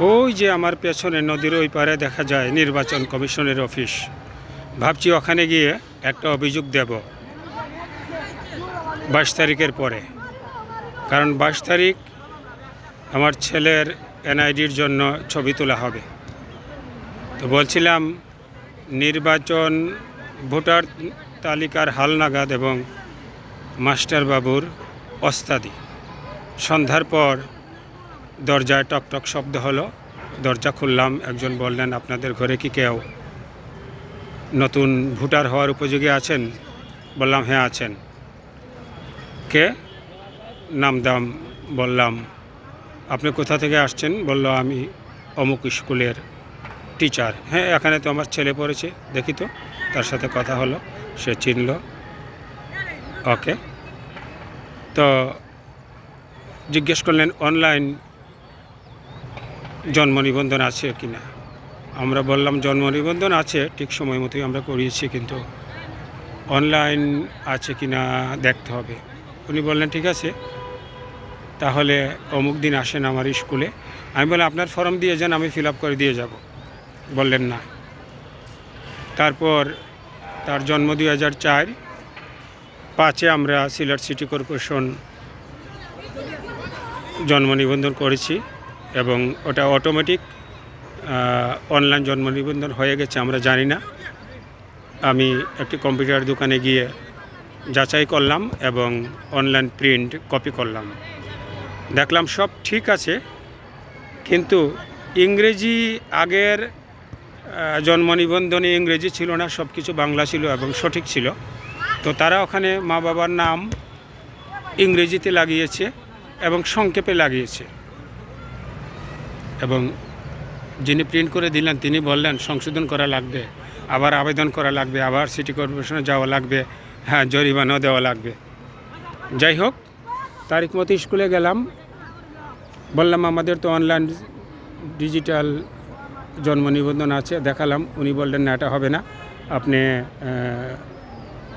ওই যে আমার পেছনে নদীর ওই পারে দেখা যায় নির্বাচন কমিশনের অফিস। ভাবছি ওখানে গিয়ে একটা অভিযোগ দেব। বাইশ তারিখের পরে। কারণ বাইশ তারিখ আমার ছেলের এনআইডির জন্য ছবি তোলা হবে। তো বলছিলাম, নির্বাচন ভোটার তালিকার হালনাগাদ এবং মাস্টারবাবুর অস্তাদি সন্ধ্যার পর দরজায় টকটক শব্দ হলো। দরজা খুললাম, একজন বললেন, আপনাদের ঘরে কি কেউ নতুন ভোটার হওয়ার উপযোগী আছেন? বললাম হ্যাঁ আছেন। কে? নাম দাম, বললাম। আপনি কোথা থেকে আসছেন? বলল, আমি অমুক স্কুলের টিচার। হ্যাঁ এখানে তো আমার ছেলে পড়েছে, দেখি তো। তার সাথে কথা হলো, সে চিনল। ওকে। তো জিজ্ঞেস করলেন, অনলাইন জন্ম নিবন্ধন আছে কি না? আমরা বললাম জন্ম নিবন্ধন আছে, ঠিক সময় মতোই আমরা করিয়েছি, কিন্তু অনলাইন আছে কি না দেখতে হবে। উনি বললেন, ঠিক আছে, তাহলে অমুক দিন আসেন আমার স্কুলে। আমি বললাম, আপনার ফর্ম দিয়ে যান, আমি ফিল আপ করে দিয়ে যাব। বললেন, না। তারপর তার জন্ম দুই হাজার চার, পাঁচে আমরা সিলেট সিটি কর্পোরেশন জন্ম নিবন্ধন করেছি। এবং ওটা অটোমেটিক অনলাইন জন্ম নিবন্ধন হয়ে গেছে, আমরা জানি না। আমি একটি কম্পিউটার দোকানে গিয়ে যাচাই করলাম এবং অনলাইন প্রিন্ট কপি করলাম। দেখলাম সব ঠিক আছে, কিন্তু ইংরেজি আগের জন্ম নিবন্ধনে ইংরেজি ছিল না সব কিছু বাংলা ছিল এবং সঠিক ছিল। তো তারা ওখানে মা বাবার নাম ইংরেজিতে লাগিয়েছে এবং সংক্ষেপে লাগিয়েছে। এবং যিনি প্রিন্ট করে দিলেন, তিনি বললেন, সংশোধন করা লাগবে, আবার আবেদন করা লাগবে, আবার সিটি কর্পোরেশনে যাওয়া লাগবে হ্যাঁ জরিমানাও দেওয়া লাগবে। যাই হোক, তারিখ মতো স্কুলে গেলাম। বললাম, আমাদের তো অনলাইন ডিজিটাল জন্ম নিবন্ধন আছে। দেখালাম, উনি বললেন, না, এটা হবে না। আপনি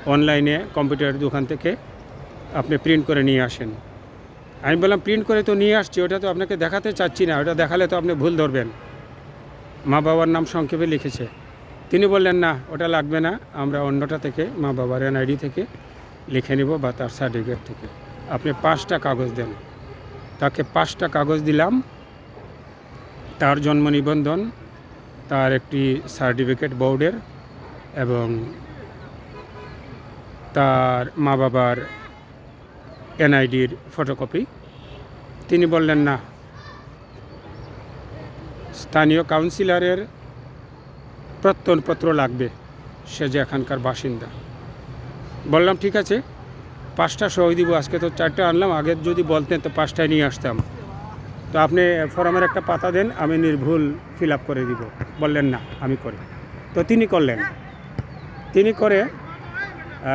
অনলাইনে কম্পিউটার দোকান থেকে আপনি প্রিন্ট করে নিয়ে আসেন। আমি বললাম, প্রিন্ট করে তো নিয়ে আসছি, ওটা তো আপনাকে দেখাতে চাচ্ছি না, ওটা দেখালে তো আপনি ভুল ধরবেন। মা বাবার নাম সংক্ষেপে লিখেছে। তিনি বললেন, না, ওটা লাগবে না, আমরা অন্যটা থেকে, মা বাবার এনআইডি থেকে লিখে নেব বা তার সার্টিফিকেট থেকে। আপনি পাঁচটা কাগজ দেন। তাকে পাঁচটা কাগজ দিলাম, তার জন্ম নিবন্ধন, তার একটি সার্টিফিকেট বোর্ডের এবং তার মা বাবার এনআইডির ফটোকপি। তিনি বললেন, না। স্থানীয় কাউন্সিলরের প্রত্যয়নপত্র লাগবে। সে যে এখানকার বাসিন্দা। বললাম, ঠিক আছে। পাঁচটা সই দিব, আজকে তো চারটে আনলাম। আগে যদি বলতেন তো পাঁচটায় নিয়ে আসতাম। তো আপনি ফর্মের একটা পাতা দেন, আমি নির্ভুল ফিল করে দিব। বললেন, না, আমি করি। তো তিনি করলেন। তিনি করে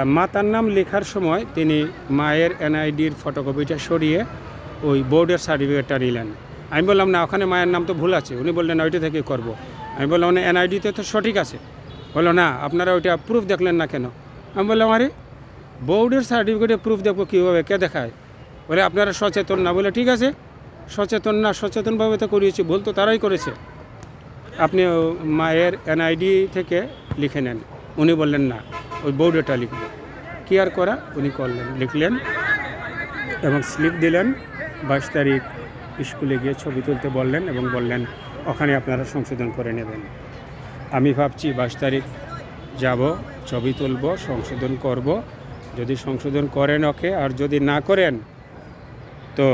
মাতার নাম লেখার সময় তিনি মায়ের এনআইডির ফটোকপিটা সরিয়ে ওই বোর্ডের সার্টিফিকেটটা নিলেন। আমি বললাম, না, ওখানে মায়ের নাম তো ভুল আছে। উনি বললেন ওইটা থেকে করব। আমি বললাম মানে এনআইডিতে তো সঠিক আছে। বলল, না, আপনারা ওইটা প্রুফ দেখলেন না কেন? আমি বললাম, আরে, বোর্ডের সার্টিফিকেটে প্রুফ দেখব কীভাবে? কে দেখায়? বলে, আপনারা সচেতন না। বলে, ঠিক আছে, সচেতন না, সচেতনভাবে তো করিয়েছি, ভুল তো তারাই করেছে। আপনি মায়ের এনআইডি থেকে লিখে নেন। উনি বললেন, না। ওই বোর্ডেটা লিখব কি আর করা? উনি করলেন, লিখলেন এবং স্লিপ দিলেন। বাইশ তারিখ স্কুলে গিয়ে ছবি তুলতে বললেন এবং বললেন, ওখানে আপনারা সংশোধন করে নেবেন। আমি ভাবছি, বাইশ তারিখ যাব, ছবি তুলব, সংশোধন করব। যদি সংশোধন করেন ওকে, আর যদি না করেন, তো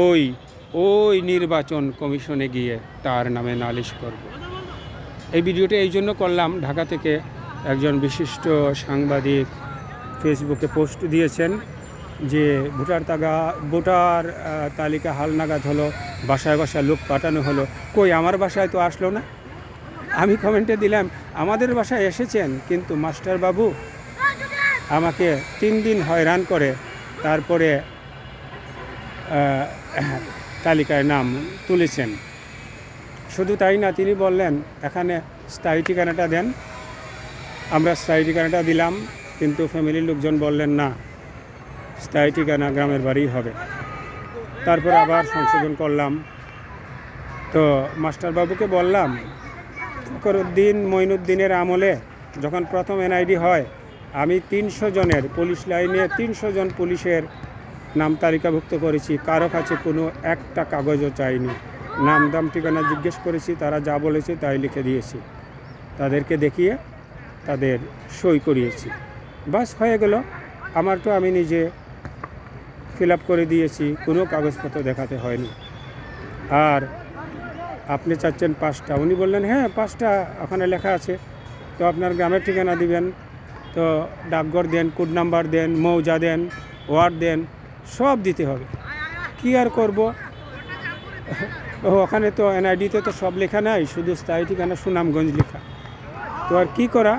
ওই ওই নির্বাচন কমিশনে গিয়ে তার নামে নালিশ করব। এই ভিডিওটা এই জন্য করলাম, ঢাকা থেকে একজন বিশিষ্ট সাংবাদিক ফেসবুকে পোস্ট দিয়েছেন যে ভোটার তাগা, ভোটার তালিকা হালনাগাদ হলো, বাসায় বাসায় লোক পাঠানো হলো। কই, আমার বাসায় তো আসলো না? আমি কমেন্টে দিলাম, আমাদের বাসায় এসেছেন, কিন্তু মাস্টারবাবু আমাকে তিন দিন হয়রান করে, তারপরে তালিকায় নাম তুলেছেন। শুধু তাই না, তিনি বললেন, এখানে স্থায়ী ঠিকানাটা দেন। আমরা স্থায়ী ঠিকানাটা দিলাম, কিন্তু ফ্যামিলির লোকজন বললেন না, স্থায়ী ঠিকানা গ্রামের বাড়ি হবে। তারপর আবার সংশোধন করলাম। তো মাস্টারবাবুকে বললাম, ফখরুদ্দিন মঈনুদ্দিনের আমলে যখন প্রথম এনআইডি হয়, আমি তিনশো জনের পুলিশ লাইনে তিনশো জন পুলিশের নাম তালিকাভুক্ত করেছি। কারও কাছে কোনো একটা কাগজও চাইনি। নাম, দাম, ঠিকানা জিজ্ঞেস করেছি, তারা যা বলেছে তাই লিখে দিয়েছি। তাদেরকে দেখিয়ে তাদের সই করিয়েছি। বাস হয়ে গেল। আমার তো আমি নিজে ফিল করে দিয়েছি, কোনো কাগজপত্র দেখাতে হয়নি। আর আপনি চাচ্ছেন পাঁচটা, উনি বললেন হ্যাঁ পাঁচটা ওখানে লেখা আছে। তো আপনার গ্রামের ঠিকানা দিবেন। তো ডাকঘর দেন কোড নাম্বার দেন, মৌজা দেন, ওয়ার্ড দেন, সব দিতে হবে। কি আর করব? ওখানে তো এনআইডিতে তো সব লেখা নাই, শুধু স্থায়ী ঠিকানা সুনামগঞ্জ লেখা। তো আর কি করা?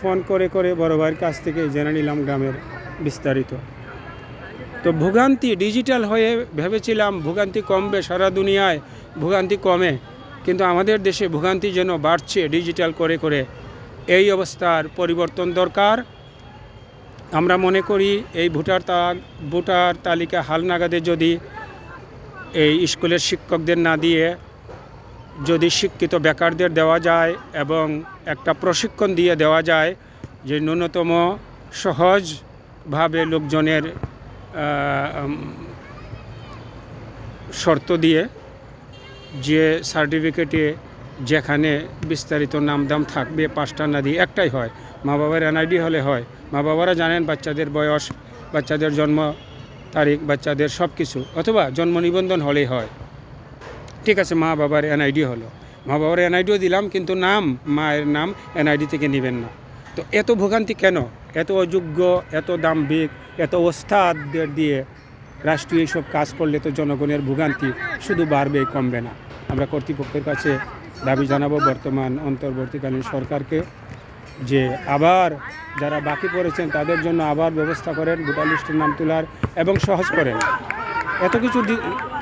ফোন করে করে বড় ভাইয়ের কাছ থেকে জেনে নিলাম গ্রামের বিস্তারিত। তো ভোগান্তি ডিজিটাল হয়ে ভেবেছিলাম ভোগান্তি কমবে সারা দুনিয়ায়, ভোগান্তি কমে। কিন্তু আমাদের দেশে ভোগান্তি যেন বাড়ছে ডিজিটাল করে করে। এই অবস্থার পরিবর্তন দরকার। আমরা মনে করি এই ভোটার তা, ভোটার তালিকা হালনাগাদে যদি এই স্কুলের শিক্ষকদের না দিয়ে যদি শিক্ষিত বেকারদের দেওয়া যায় এবং একটা প্রশিক্ষণ দিয়ে দেওয়া যায় যে ন্যূনতম সহজভাবে লোকজনের শর্ত দিয়ে যে সার্টিফিকেটে যেখানে বিস্তারিত নাম দাম থাকবে পাঁচটা না দিয়ে একটাই হয়। মা বাবার এনআইডি হলে হয়। মা বাবারা জানেন বাচ্চাদের বয়স, বাচ্চাদের জন্ম তারিখ, বাচ্চাদের সব কিছু অথবা জন্ম নিবন্ধন হলেই হয়। ঠিক আছে, মা বাবার এনআইডি হলো। মা বাবার এনআইডিও দিলাম, কিন্তু নাম, মায়ের নাম এনআইডি থেকে নেবেন না। তো এত ভোগান্তি কেন? এত অযোগ্য, এত দাম্ভিক, এত ওস্তাদদের দিয়ে রাষ্ট্রীয় এইসব কাজ করলে তো জনগণের ভোগান্তি শুধু বাড়বে, কমবে না। আমরা কর্তৃপক্ষের কাছে দাবি জানাব বর্তমান অন্তর্বর্তীকালীন সরকারকে যে আবার যারা বাকি পড়েছেন, তাদের জন্য আবার ব্যবস্থা করেন, ভোটার লিস্টের নাম তোলার এবং সহজ করেন। এত কিছু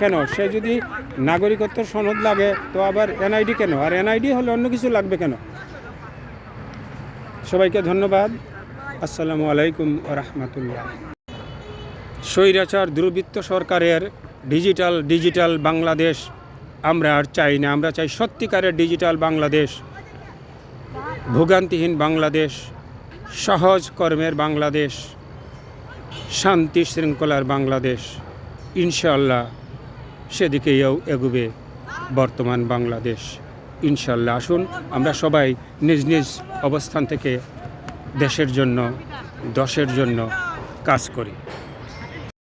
কেন? সে যদি নাগরিকত্ব সনদ লাগে, তো আবার এনআইডি কেন? আর এনআইডি হলে অন্য কিছু লাগবে কেন? সবাইকে ধন্যবাদ। আসসালামু আলাইকুম রহমতুল্লাহ স্বৈরাচার দুর্বৃত্ত সরকারের ডিজিটাল ডিজিটাল বাংলাদেশ, আমরা আর চাই না, আমরা চাই সত্যিকারের ডিজিটাল বাংলাদেশ, ভোগান্তিহীন বাংলাদেশ, সহজ কর্মের বাংলাদেশ, শান্তি শৃঙ্খলার বাংলাদেশ ইনশাল্লাহ সেদিকেও এগুবে বর্তমান বাংলাদেশ। ইনশাল্লাহ আসুন, আমরা সবাই নিজ নিজ অবস্থান থেকে দেশের জন্য, দশের জন্য কাজ করি।